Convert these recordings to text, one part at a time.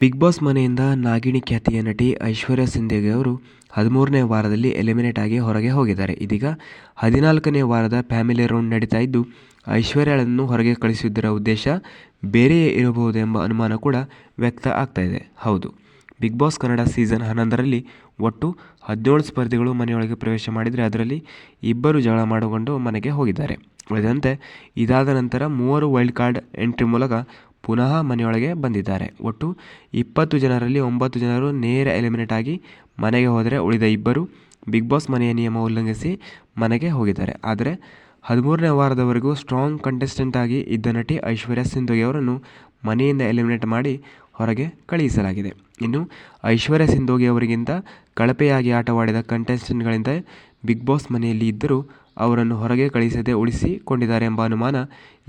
Big boss ಮನೆಯಿಂದ ನಾಗಿಣಿ ಖ್ಯಾತಿಯ ನಟಿ ಐಶ್ವರ್ಯ ಸಿಂಧೆಗೆ ಅವರು ಹದಿಮೂರನೇ ವಾರದಲ್ಲಿ ಎಲಿಮಿನೇಟ್ ಆಗಿ ಹೊರಗೆ ಹೋಗಿದ್ದಾರೆ. ಇದೀಗ ಹದಿನಾಲ್ಕನೇ ವಾರದ ಫ್ಯಾಮಿಲಿ ರೌಂಡ್ ನಡೀತಾ ಇದ್ದು, ಐಶ್ವರ್ಯಳನ್ನು ಹೊರಗೆ ಕಳಿಸಿದ್ದರ ಉದ್ದೇಶ ಬೇರೆಯೇ ಇರಬಹುದು ಎಂಬ ಅನುಮಾನ ಕೂಡ ವ್ಯಕ್ತ ಆಗ್ತಾ ಇದೆ. ಹೌದು, ಬಿಗ್ ಬಾಸ್ ಕನ್ನಡ ಸೀಸನ್ ಹನ್ನೊಂದರಲ್ಲಿ ಒಟ್ಟು ಹದಿನೇಳು ಸ್ಪರ್ಧಿಗಳು ಮನೆಯೊಳಗೆ ಪ್ರವೇಶ ಮಾಡಿದರೆ ಅದರಲ್ಲಿ ಇಬ್ಬರು ಜಗಳ ಮಾಡಿಕೊಂಡು ಮನೆಗೆ ಹೋಗಿದ್ದಾರೆ. ಉಳಿದಂತೆ, ಇದಾದ ನಂತರ ಮೂವರು ವೈಲ್ಡ್ ಕಾರ್ಡ್ ಎಂಟ್ರಿ ಮೂಲಕ ಪುನಃ ಮನೆಯೊಳಗೆ ಬಂದಿದ್ದಾರೆ. ಒಟ್ಟು ಇಪ್ಪತ್ತು ಜನರಲ್ಲಿ ಒಂಬತ್ತು ಜನರು ನೇರ ಎಲಿಮಿನೇಟ್ ಆಗಿ ಮನೆಗೆ ಹೋದರೆ ಉಳಿದ ಇಬ್ಬರು ಬಿಗ್ ಬಾಸ್ ಮನೆಯ ನಿಯಮ ಉಲ್ಲಂಘಿಸಿ ಮನೆಗೆ ಹೋಗಿದ್ದಾರೆ. ಆದರೆ ಹದಿಮೂರನೇ ವಾರದವರೆಗೂ ಸ್ಟ್ರಾಂಗ್ ಕಂಟೆಸ್ಟೆಂಟ್ ಆಗಿ ಇದ್ದ ನಟಿ ಐಶ್ವರ್ಯ ಸಿಂಧುಗೆ ಅವರನ್ನು ಮನೆಯಿಂದ ಎಲಿಮಿನೇಟ್ ಮಾಡಿ ಹೊರಗೆ ಕಳುಹಿಸಲಾಗಿದೆ. ಇನ್ನು ಐಶ್ವರ್ಯ ಸಿಂಧೋಗಿ ಅವರಿಗಿಂತ ಕಳಪೆಯಾಗಿ ಆಟವಾಡಿದ ಕಂಟೆಸ್ಟೆಂಟ್ಗಳಿಂದ ಬಿಗ್ ಬಾಸ್ ಮನೆಯಲ್ಲಿ ಇದ್ದರೂ ಅವರನ್ನು ಹೊರಗೆ ಕಳಿಸದೆ ಉಳಿಸಿಕೊಂಡಿದ್ದಾರೆ ಎಂಬ ಅನುಮಾನ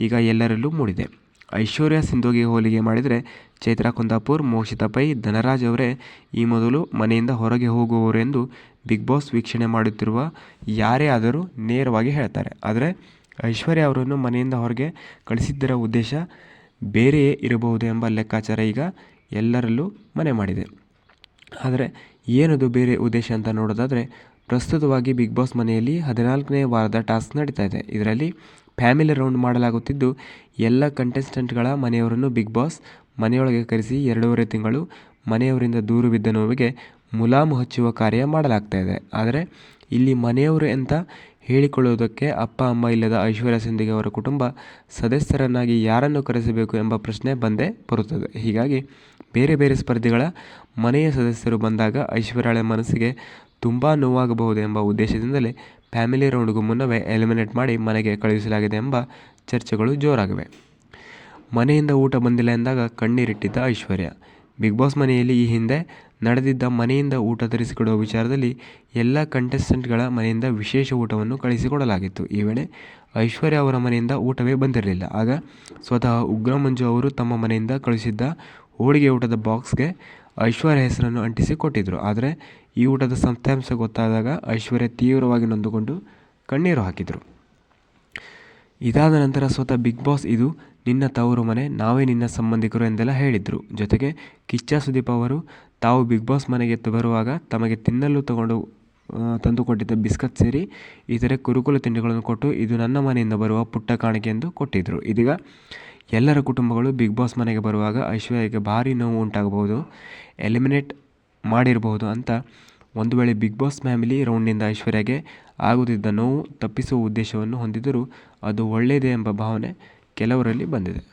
ಈಗ ಎಲ್ಲರಲ್ಲೂ ಮೂಡಿದೆ. ಐಶ್ವರ್ಯ ಸಿಂಧುಗೆ ಹೋಲಿಗೆ ಮಾಡಿದರೆ ಚೈತ್ರಾ ಕುಂದಾಪುರ್ ಮೋಕ್ಷಿತಾ ಪೈ ಧನರಾಜ್ ಅವರೇ ಈ ಮೊದಲು ಮನೆಯಿಂದ ಹೊರಗೆ ಹೋಗುವವರು ಎಂದು ಬಿಗ್ ಬಾಸ್ ವೀಕ್ಷಣೆ ಮಾಡುತ್ತಿರುವ ಯಾರೇ ಆದರೂ ನೇರವಾಗಿ ಹೇಳ್ತಾರೆ. ಆದರೆ ಐಶ್ವರ್ಯ ಅವರನ್ನು ಮನೆಯಿಂದ ಹೊರಗೆ ಕಳಿಸಿದ್ದರ ಉದ್ದೇಶ ಬೇರೆಯೇ ಇರಬಹುದು ಎಂಬ ಲೆಕ್ಕಾಚಾರ ಈಗ ಎಲ್ಲರಲ್ಲೂ ಮನೆ ಮಾಡಿದೆ. ಆದರೆ ಏನದು ಬೇರೆ ಉದ್ದೇಶ ಅಂತ ನೋಡೋದಾದರೆ, ಪ್ರಸ್ತುತವಾಗಿ ಬಿಗ್ ಬಾಸ್ ಮನೆಯಲ್ಲಿ ಹದಿನಾಲ್ಕನೇ ವಾರದ ಟಾಸ್ಕ್ ನಡೀತಾ ಇದೆ. ಇದರಲ್ಲಿ ಫ್ಯಾಮಿಲಿ ರೌಂಡ್ ಮಾಡಲಾಗುತ್ತಿದ್ದು, ಎಲ್ಲ ಕಂಟೆಸ್ಟೆಂಟ್ಗಳ ಮನೆಯವರನ್ನು ಬಿಗ್ ಬಾಸ್ ಮನೆಯೊಳಗೆ ಕರೆಸಿ ಎರಡೂವರೆ ತಿಂಗಳು ಮನೆಯವರಿಂದ ದೂರು ಬಿದ್ದ ನೋವಿಗೆ ಮುಲಾಮು ಹಚ್ಚುವ ಕಾರ್ಯ ಮಾಡಲಾಗ್ತಾ ಇದೆ. ಆದರೆ, ಇಲ್ಲಿ ಮನೆಯವರು ಅಂತ ಹೇಳಿಕೊಳ್ಳುವುದಕ್ಕೆ ಅಪ್ಪ, ಅಮ್ಮ ಇಲ್ಲದ ಐಶ್ವರ್ಯ ಸಿಂಧಿಗೆ ಅವರ ಕುಟುಂಬ ಸದಸ್ಯರನ್ನಾಗಿ ಯಾರನ್ನು ಕರೆಸಬೇಕು ಎಂಬ ಪ್ರಶ್ನೆ ಬಂದೇ ಬರುತ್ತದೆ. ಹೀಗಾಗಿ ಬೇರೆ ಬೇರೆ ಸ್ಪರ್ಧಿಗಳ ಮನೆಯ ಸದಸ್ಯರು ಬಂದಾಗ ಐಶ್ವರ್ಯಳ ಮನಸ್ಸಿಗೆ ತುಂಬ ನೋವಾಗಬಹುದು ಎಂಬ ಉದ್ದೇಶದಿಂದಲೇ ಫ್ಯಾಮಿಲಿ ರೌಂಡ್ಗೂ ಮುನ್ನವೇ ಎಲಿಮಿನೇಟ್ ಮಾಡಿ ಮನೆಗೆ ಕಳುಹಿಸಲಾಗಿದೆ ಎಂಬ ಚರ್ಚೆಗಳು ಜೋರಾಗಿವೆ. ಮನೆಯಿಂದ ಊಟ ಬಂದಿಲ್ಲ ಎಂದಾಗ ಕಣ್ಣೀರಿಟ್ಟಿದ್ದ ಐಶ್ವರ್ಯ. ಬಿಗ್ ಬಾಸ್ ಮನೆಯಲ್ಲಿ ಈ ಹಿಂದೆ ನಡೆದಿದ್ದ ಮನೆಯಿಂದ ಊಟ ತರಿಸಿಕೊಡುವ ವಿಚಾರದಲ್ಲಿ ಎಲ್ಲ ಕಂಟೆಸ್ಟೆಂಟ್ಗಳ ಮನೆಯಿಂದ ವಿಶೇಷ ಊಟವನ್ನು ಕಳಿಸಿಕೊಡಲಾಗಿತ್ತು. ಈ ವೇಳೆ ಐಶ್ವರ್ಯ ಅವರ ಮನೆಯಿಂದ ಊಟವೇ ಬಂದಿರಲಿಲ್ಲ. ಆಗ ಸ್ವತಃ ಉಗ್ರ ಮಂಜು ಅವರು ತಮ್ಮ ಮನೆಯಿಂದ ಕಳುಹಿಸಿದ್ದ ಹೋಳಿಗೆ ಊಟದ ಬಾಕ್ಸ್ಗೆ ಐಶ್ವರ್ಯ ಹೆಸರನ್ನು ಅಂಟಿಸಿ ಕೊಟ್ಟಿದ್ದರು ಆದರೆ ಈ ಊಟದ ಸತ್ಯಾಂಶ ಗೊತ್ತಾದಾಗ ಐಶ್ವರ್ಯ ತೀವ್ರವಾಗಿ ನೊಂದುಕೊಂಡು ಕಣ್ಣೀರು ಹಾಕಿದರು. ಇದಾದ ನಂತರ ಸ್ವತಃ ಬಿಗ್ ಬಾಸ್ ಇದು ನಿನ್ನ ತವರು ಮನೆ, ನಾವೇ ನಿನ್ನ ಸಂಬಂಧಿಕರು ಎಂದೆಲ್ಲ ಹೇಳಿದರು. ಜೊತೆಗೆ ಕಿಚ್ಚ ಸುದೀಪ್ ಅವರು ತಾವು ಬಿಗ್ ಬಾಸ್ ಮನೆಗೆ ಬರುವಾಗ ತಮಗೆ ತಿನ್ನಲು ತಗೊಂಡು ತಂದುಕೊಟ್ಟಿದ್ದ ಬಿಸ್ಕತ್ ಸೇರಿ ಇತರೆ ಕುರುಕುಲು ತಿಂಡಿಗಳನ್ನು ಕೊಟ್ಟು ಇದು ನನ್ನ ಮನೆಯಿಂದ ಬರುವ ಪುಟ್ಟ ಕಾಣಿಕೆ ಎಂದು ಕೊಟ್ಟಿದ್ದರು ಇದೀಗ ಎಲ್ಲರ ಕುಟುಂಬಗಳು ಬಿಗ್ ಬಾಸ್ ಮನೆಗೆ ಬರುವಾಗ ಐಶ್ವರ್ಯಗೆ ಭಾರಿ ನೋವು ಉಂಟಾಗಬಹುದು, ಎಲಿಮಿನೇಟ್ ಮಾಡಿರಬಹುದು ಅಂತ ಒಂದು ವೇಳೆ ಬಿಗ್ ಬಾಸ್ ಫ್ಯಾಮಿಲಿ ರೌಂಡ್ನಿಂದ ಐಶ್ವರ್ಯಗೆ ಆಗುತ್ತಿದ್ದ ನೋವು ತಪ್ಪಿಸುವ ಉದ್ದೇಶವನ್ನು ಹೊಂದಿದ್ದರೂ ಅದು ಒಳ್ಳೆಯದೇ ಎಂಬ ಭಾವನೆ ಕೆಲವರಲ್ಲಿ ಬಂದಿದೆ.